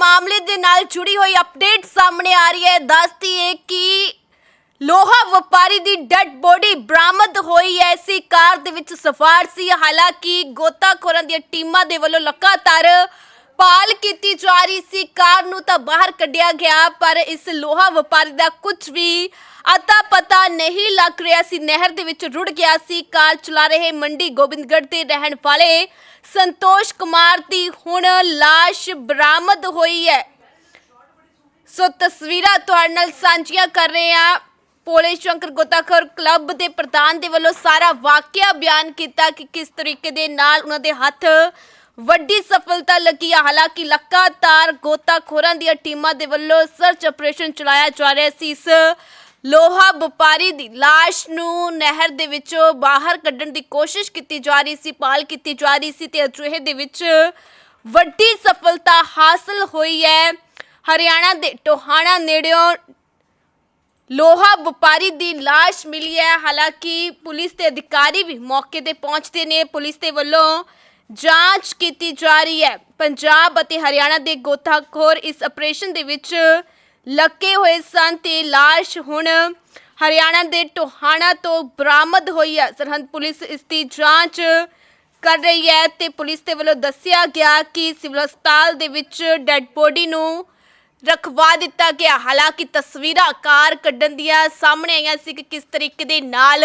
ਮਾਮਲੇ ਦੇ ਨਾਲ ਜੁੜੀ ਹੋਈ ਅਪਡੇਟ ਸਾਹਮਣੇ ਆ ਰਹੀ ਹੈ। ਦੱਸਦੀ ਹੈ ਕਿ ਲੋਹਾ ਵਪਾਰੀ ਦੀ ਡੈਡ ਬੋਡੀ ਬਰਾਮਦ ਹੋਈ ਹੈ। ਇਸੇ ਕਾਰ ਦੇ ਵਿੱਚ ਸਫ਼ਾਰ ਸੀ। ਹਾਲਾਂਕਿ ਗੋਤਾਖੋਰਾਂ ਦੀਆਂ ਟੀਮਾਂ ਦੇ ਵੱਲੋਂ ਲਗਾਤਾਰ ਭਾਲ ਕੀਤੀ ਜਾ ਰਹੀ ਸੀ। ਕਾਰ ਨੂੰ ਤਾਂ ਬਾਹਰ ਕੱਢਿਆ ਗਿਆ, ਪਰ ਇਸ ਲੋਹਾ ਵਪਾਰੀ ਦਾ ਕੁਝ ਵੀ ਅਤਾ ਪਤਾ ਨਹੀਂ ਲੱਗ ਰਿਹਾ ਸੀ। ਨਹਿਰ ਦੇ ਵਿੱਚ ਰੁੜ ਗਿਆ ਸੀ। ਕਾਰ ਚਲਾ ਰਹੇ ਮੰਡੀ ਗੋਬਿੰਦਗੜ੍ਹ ਦੇ ਰਹਿਣ ਵਾਲੇ ਸੰਤੋਸ਼ ਕੁਮਾਰ ਦੀ ਹੁਣ ਲਾਸ਼ ਬਰਾਮਦ ਹੋਈ ਹੈ। ਸੋ ਤਸਵੀਰਾਂ ਤੁਹਾਡੇ ਨਾਲ ਸਾਂਝੀਆਂ ਕਰ ਰਹੇ ਹਾਂ। ਪੋਲੇ ਸ਼ੰਕਰ ਗੋਤਾਖੋਰ ਕਲੱਬ ਦੇ ਪ੍ਰਧਾਨ ਦੇ ਵੱਲੋਂ ਸਾਰਾ ਵਾਕਿਆ ਬਿਆਨ ਕੀਤਾ ਕਿ ਕਿਸ ਤਰੀਕੇ ਦੇ ਨਾਲ ਉਹਨਾਂ ਦੇ ਹੱਥ ਵੱਡੀ ਸਫਲਤਾ ਲੱਗੀ ਹੈ ਹਾਲਾਂਕਿ ਲਗਾਤਾਰ ਗੋਤਾਖੋਰਾਂ ਦੀਆਂ ਟੀਮਾਂ ਦੇ ਵੱਲੋਂ ਸਰਚ ਆਪਰੇਸ਼ਨ ਚਲਾਇਆ ਜਾ ਰਿਹਾ ਸੀ। ਇਸ ਲੋਹਾ ਵਪਾਰੀ ਦੀ ਲਾਸ਼ ਨੂੰ ਨਹਿਰ ਦੇ ਵਿੱਚੋਂ ਬਾਹਰ ਕੱਢਣ ਦੀ ਕੋਸ਼ਿਸ਼ ਕੀਤੀ ਜਾ ਰਹੀ ਸੀ ਪਾਲ ਕੀਤੀ ਜਾ ਰਹੀ ਸੀ ਤੇ ਅਜਿਹੇ ਦੇ ਵਿੱਚ ਵੱਡੀ ਸਫਲਤਾ ਹਾਸਲ ਹੋਈ ਹੈ। ਹਰਿਆਣਾ ਦੇ ਟੋਹਾਣਾ ਨੇੜਿਓਂ ਲੋਹਾ ਵਪਾਰੀ ਦੀ ਲਾਸ਼ ਮਿਲੀ ਹੈ। ਹਾਲਾਂਕਿ ਪੁਲਿਸ ਦੇ ਅਧਿਕਾਰੀ ਵੀ ਮੌਕੇ ਤੇ ਪਹੁੰਚਦੇ ਨੇ। ਪੁਲਿਸ ਦੇ ਵੱਲੋਂ ਜਾਂਚ ਕੀਤੀ ਜਾ ਰਹੀ ਹੈ। ਪੰਜਾਬ ਅਤੇ ਹਰਿਆਣਾ ਦੇ ਗੋਤਾਖੋਰ ਇਸ ਆਪਰੇਸ਼ਨ ਦੇ ਵਿੱਚ ਲੱਗੇ ਹੋਏ ਸਨ ਤੇ ਲਾਸ਼ ਹੁਣ ਹਰਿਆਣਾ ਦੇ ਟੋਹਾਣਾ ਤੋਂ ਬਰਾਮਦ ਹੋਈ ਹੈ। ਸਰਹੰਦ ਪੁਲਿਸ ਇਸ ਦੀ ਜਾਂਚ ਕਰ ਰਹੀ ਹੈ ਤੇ ਪੁਲਿਸ ਦੇ ਵੱਲੋਂ ਦੱਸਿਆ ਗਿਆ ਕਿ ਸਿਵਲ ਹਸਪਤਾਲ ਦੇ ਵਿੱਚ ਡੈੱਡ ਬੋਡੀ ਨੂੰ ਰਖਵਾ ਦਿੱਤਾ ਗਿਆ। ਹਾਲਾਂਕਿ ਤਸਵੀਰਾਂ ਕਾਰ ਕੱਢਣ ਦੀਆਂ ਸਾਹਮਣੇ ਆਈਆਂ ਸੀ ਕਿ ਕਿਸ ਤਰੀਕੇ ਦੇ ਨਾਲ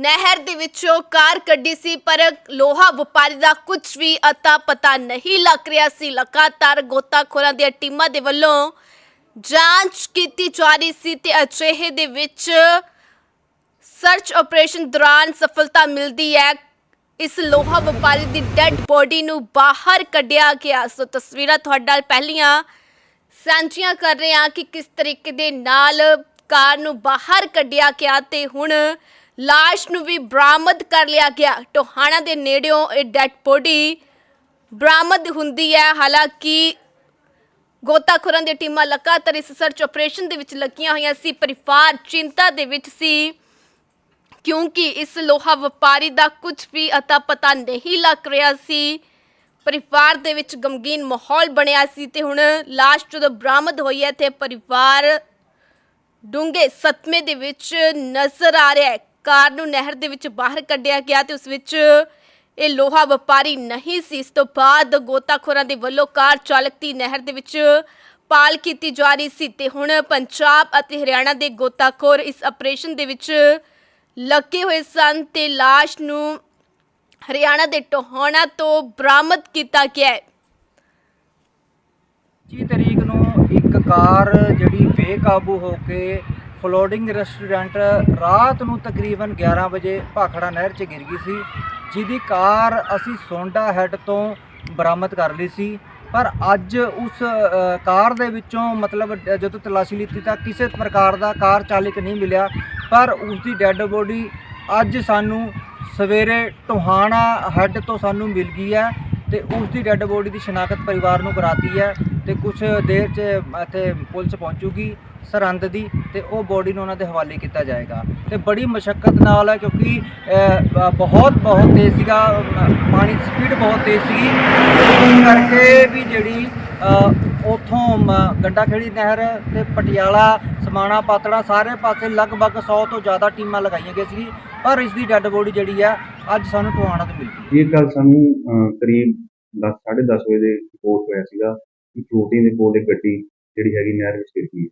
ਨਹਿਰ ਦੇ ਵਿੱਚੋਂ ਕਾਰ ਕੱਢੀ ਸੀ, ਪਰ ਲੋਹਾ ਵਪਾਰੀ ਦਾ ਕੁਝ ਵੀ ਅਤਾ ਪਤਾ ਨਹੀਂ ਲੱਗ ਰਿਹਾ ਸੀ। ਲਗਾਤਾਰ ਗੋਤਾਖੋਰਾਂ ਦੀਆਂ ਟੀਮਾਂ ਦੇ ਵੱਲੋਂ ਜਾਂਚ ਕੀਤੀ ਜਾ ਰਹੀ ਸੀ ਤੇ ਅਜਿਹੇ ਦੇ ਵਿੱਚ ਸਰਚ ਆਪਰੇਸ਼ਨ ਦੌਰਾਨ ਸਫਲਤਾ ਮਿਲਦੀ ਹੈ। ਇਸ ਲੋਹਾ ਵਪਾਰੀ ਦੀ ਡੈੱਡ ਬੋਡੀ ਨੂੰ ਬਾਹਰ ਕੱਢਿਆ ਗਿਆ। ਸੋ ਤਸਵੀਰਾਂ ਤੁਹਾਡੇ ਨਾਲ ਪਹਿਲੀਆਂ ਸਾਂਝੀਆਂ ਕਰ ਰਹੇ ਹਾਂ ਕਿ ਕਿਸ ਤਰੀਕੇ ਦੇ ਨਾਲ ਕਾਰ ਨੂੰ ਬਾਹਰ ਕੱਢਿਆ ਗਿਆ ਤੇ ਹੁਣ ਲਾਸ਼ ਨੂੰ ਵੀ ਬਰਾਮਦ ਕਰ ਲਿਆ ਗਿਆ। ਟੋਹਾਣਾ ਦੇ ਨੇੜਿਓਂ ਇਹ ਡੈੱਡ ਬੋਡੀ ਬਰਾਮਦ ਹੁੰਦੀ ਹੈ। ਹਾਲਾਂਕਿ ਗੋਤਾਖੋਰਾਂ ਦੀਆਂ ਟੀਮਾਂ ਲਗਾਤਾਰ ਇਸ ਸਰਚ ਆਪਰੇਸ਼ਨ ਦੇ ਵਿੱਚ ਲੱਗੀਆਂ ਹੋਈਆਂ ਸੀ। ਪਰਿਵਾਰ ਚਿੰਤਾ ਦੇ ਵਿੱਚ ਸੀ, ਕਿਉਂਕਿ ਇਸ ਲੋਹਾ ਵਪਾਰੀ ਦਾ ਕੁਝ ਵੀ ਅਤਾ ਪਤਾ ਨਹੀਂ ਲੱਗ ਰਿਹਾ ਸੀ। ਪਰਿਵਾਰ ਦੇ ਵਿੱਚ ਗਮਗੀਨ ਮਾਹੌਲ ਬਣਿਆ ਸੀ ਤੇ ਹੁਣ ਲਾਸ਼ ਜਦੋਂ ਬਰਾਮਦ ਹੋਈ ਹੈ ਤੇ ਪਰਿਵਾਰ ਡੂੰਘੇ ਸਤਮੇ ਦੇ ਵਿੱਚ ਨਜ਼ਰ ਆ ਰਿਹਾ ਹੈ। ਕਾਰ ਨੂੰ ਨਹਿਰ ਦੇ ਵਿੱਚ ਬਾਹਰ ਕੱਢਿਆ ਗਿਆ ਤੇ ਉਸ ਵਿੱਚ ਇਹ ਲੋਹਾ ਵਪਾਰੀ ਨਹੀਂ ਸੀ। ਇਸ ਤੋਂ ਬਾਅਦ ਗੋਤਾਖੋਰਾਂ ਦੇ ਵੱਲੋਂ ਕਾਰ ਚਾਲਕ ਦੀ ਨਹਿਰ ਦੇ ਵਿੱਚ ਪਾਲ ਕੀਤੀ ਜਾ ਰਹੀ ਸੀ ਤੇ ਹੁਣ ਪੰਜਾਬ ਅਤੇ ਹਰਿਆਣਾ ਦੇ ਗੋਤਾਖੋਰ ਇਸ ਆਪਰੇਸ਼ਨ ਦੇ ਵਿੱਚ ਲੱਗੇ ਹੋਏ ਸਨ ਤੇ ਲਾਸ਼ ਨੂੰ ਹਰਿਆਣਾ ਦੇ ਟੋਹਾਣਾ ਤੋਂ ਬਰਾਮਦ ਕੀਤਾ ਗਿਆ ਹੈ। 25 ਤਰੀਕ ਨੂੰ ਇੱਕ ਕਾਰ ਜਿਹੜੀ ਬੇਕਾਬੂ ਹੋ ਕੇ ਫਲੋਡਿੰਗ ਰੈਸਟੋਰੈਂਟ ਰਾਤ ਨੂੰ ਤਕਰੀਬਨ 11 ਵਜੇ ਭਾਖੜਾ ਨਹਿਰ 'ਚ ਗਿਰ ਗਈ ਸੀ, ਜਿਹਦੀ ਕਾਰ ਅਸੀਂ ਸੋਂਡਾ ਹੈੱਡ ਤੋਂ ਬਰਾਮਦ ਕਰ ਲਈ ਸੀ। ਪਰ ਅੱਜ ਉਸ ਕਾਰ ਦੇ ਵਿੱਚੋਂ ਮਤਲਬ ਜਦੋਂ ਤਲਾਸ਼ੀ ਲਿੱਤੀ ਤਾਂ ਕਿਸੇ ਪ੍ਰਕਾਰ ਦਾ ਕਾਰ ਚਾਲਕ ਨਹੀਂ ਮਿਲਿਆ, ਪਰ ਉਸ ਦੀ ਡੈੱਡ ਬੋਡੀ ਅੱਜ ਸਾਨੂੰ ਸਵੇਰੇ ਟੋਹਾਣਾ ਹੈੱਡ ਤੋਂ ਸਾਨੂੰ ਮਿਲ ਗਈ ਹੈ ਤੇ ਉਸ ਦੀ ਡੈੱਡ ਬੋਡੀ ਦੀ ਸ਼ਨਾਖਤ ਪਰਿਵਾਰ ਨੂੰ ਕਰਾਤੀ ਹੈ ਤੇ ਕੁਝ ਦੇਰ 'ਚ ਇੱਥੇ ਪੁਲਿਸ ਪਹੁੰਚੂਗੀ। ਸਰਹੰਦ ਦੀ ਤੇ ਉਹ ਬੋਡੀ ਨੂੰ ਉਹਨਾਂ ਦੇ ਹਵਾਲੇ ਕੀਤਾ ਜਾਏਗਾ। ਤੇ ਬੜੀ ਮਸ਼ੱਕਤ ਨਾਲ ਹੈ ਕਿਉਂਕਿ ਬਹੁਤ ਬਹੁਤ ਤੇਜ਼ ਸੀਗਾ ਪਾਣੀ ਸਪੀਡ ਬਹੁਤ ਤੇਜ਼ ਸੀਗੀ। ਇਸ ਕਰਕੇ ਵੀ ਜਿਹੜੀ ਅ, ਉੱਥੋਂ ਨਹਿਰ ਤੇ ਪਟਿਆਲਾ ਸਮਾਣਾ ਪਾਤੜਾ ਸਾਰੇ ਪਾਸੇ ਲਗਭਗ 100 ਤੋਂ ਜ਼ਿਆਦਾ ਟੀਮਾਂ ਲਗਾਈਆਂ ਗਈਆਂ ਸੀ ਪਰ ਇਸ ਦੀ ਡੈੱਡ ਬੋਡੀ ਜਿਹੜੀ ਆ ਅੱਜ ਸਾਨੂੰ ਟੋਹਾਣਾ ਤੋਂ ਮਿਲ ਗਈ। ਇਹ ਕੱਲ ਸਾਨੂੰ ਅਹ, ਕਰੀਬ 10 10:30 ਵਜੇ ਦੇ ਰਿਪੋਰਟ ਹੋਇਆ ਸੀਗਾ ਕਿ ਫਲੋਟਿੰਗ ਦੇ ਕੋਲ ਇੱਕ ਗੱਡੀ ਜਿਹੜੀ ਹੈਗੀ ਨਹਿਰ ਵਿੱਚ ਗਿਰ ਗਈ।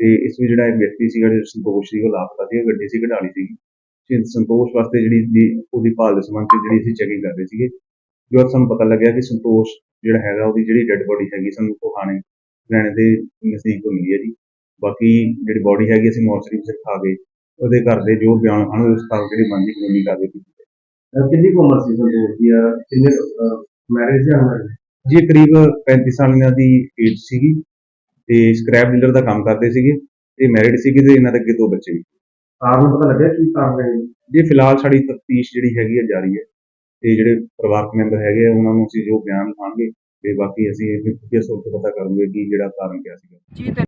ਤੇ ਇਸ ਵਿੱਚ ਜਿਹੜਾ ਇੱਕ ਵਿਅਕਤੀ ਸੀਗਾ ਜਿਹੜਾ ਸੰਤੋਸ਼ ਸੀ ਉਹ ਲਾਪਤਾ ਸੀ ਉਹ ਗੱਡੀ ਸੀ ਘਟਾਲੀ ਸੀ ਤੇ ਸੰਤੋਸ਼ ਵਾਸਤੇ ਜਿਹੜੀ ਉਹਦੀ ਭਾਲ ਦੇ ਸੰਬੰਧ ਚ ਜਿਹੜੀ ਅਸੀਂ ਚੈਕਿੰਗ ਕਰ ਰਹੇ ਸੀਗੇ ਜੋ ਸਾਨੂੰ ਪਤਾ ਲੱਗਿਆ ਕਿ ਸੰਤੋਸ਼ ਜਿਹੜਾ ਹੈਗਾ ਉਹਦੀ ਜਿਹੜੀ ਡੈੱਡ ਬੋਡੀ ਹੈਗੀ ਸਾਨੂੰ ਕੋਹਾਣੇ ਲੈਣੇ ਦੇ ਨਜ਼ਦੀਕ ਤੋਂ ਮਿਲੀ ਹੈ ਜੀ ਬਾਕੀ ਜਿਹੜੀ ਬੋਡੀ ਹੈਗੀ ਅਸੀਂ ਮੋਰਚਰੀ ਵਿੱਚ ਰਖਾ ਕੇ ਉਹਦੇ ਘਰ ਦੇ ਜੋ ਬਿਆਨ ਹਨ ਉਸ ਤਰ੍ਹਾਂ ਜਿਹੜੀ ਬਣਦੀ ਕਾਨੂੰਨੀ ਕਾਰਵਾਈ ਕੀਤੀ ਜਾਏ। ਕਿੰਨੀ ਕੁ ਉਮਰ ਸੀ ਸੰਤੋਸ਼ ਦੀ ਕਿੰਨੇ ਮੈਰਿਜ unmarried? ਜੀ ਕਰੀਬ 35 ਸਾਲਾਂ ਦੀ ਏਜ ਸੀਗੀ ਤੇ ਸਕ੍ਰੈਪ ਡੀਲਰ ਦਾ ਕੰਮ ਕਰਦੇ ਸੀਗੇ ਤੇ ਮੈਰਿਡ ਸੀਗੇ ਤੇ ਇਹਨਾਂ ਦੇ ਅੱਗੇ ਦੋ ਬੱਚੇ ਵੀ। ਕਾਰਨ ਪਤਾ ਲੱਗਿਆ ਕੀ ਕਾਰਨ ਹੈ ਜੀ ਫਿਲਹਾਲ ਸਾਡੀ ਤਫਤੀਸ਼ ਜਿਹੜੀ ਹੈਗੀ ਹੈ ਜਾਰੀ ਹੈ ਤੇ ਜਿਹੜੇ ਪਰਿਵਾਰਕ ਮੈਂਬਰ ਹੈਗੇ ਆ ਉਹਨਾਂ ਨੂੰ ਅਸੀਂ ਜੋ ਬਿਆਨ ਲਿਖਾਂਗੇ ਤੇ ਬਾਕੀ ਅਸੀਂ ਇਹ ਵੀ ਪੁੱਛੇ ਤੋਂ ਪਤਾ ਕਰਾਂਗੇ ਕਿ ਜਿਹੜਾ ਕਾਰਨ ਕਿਆ ਸੀਗਾ। ਜੀ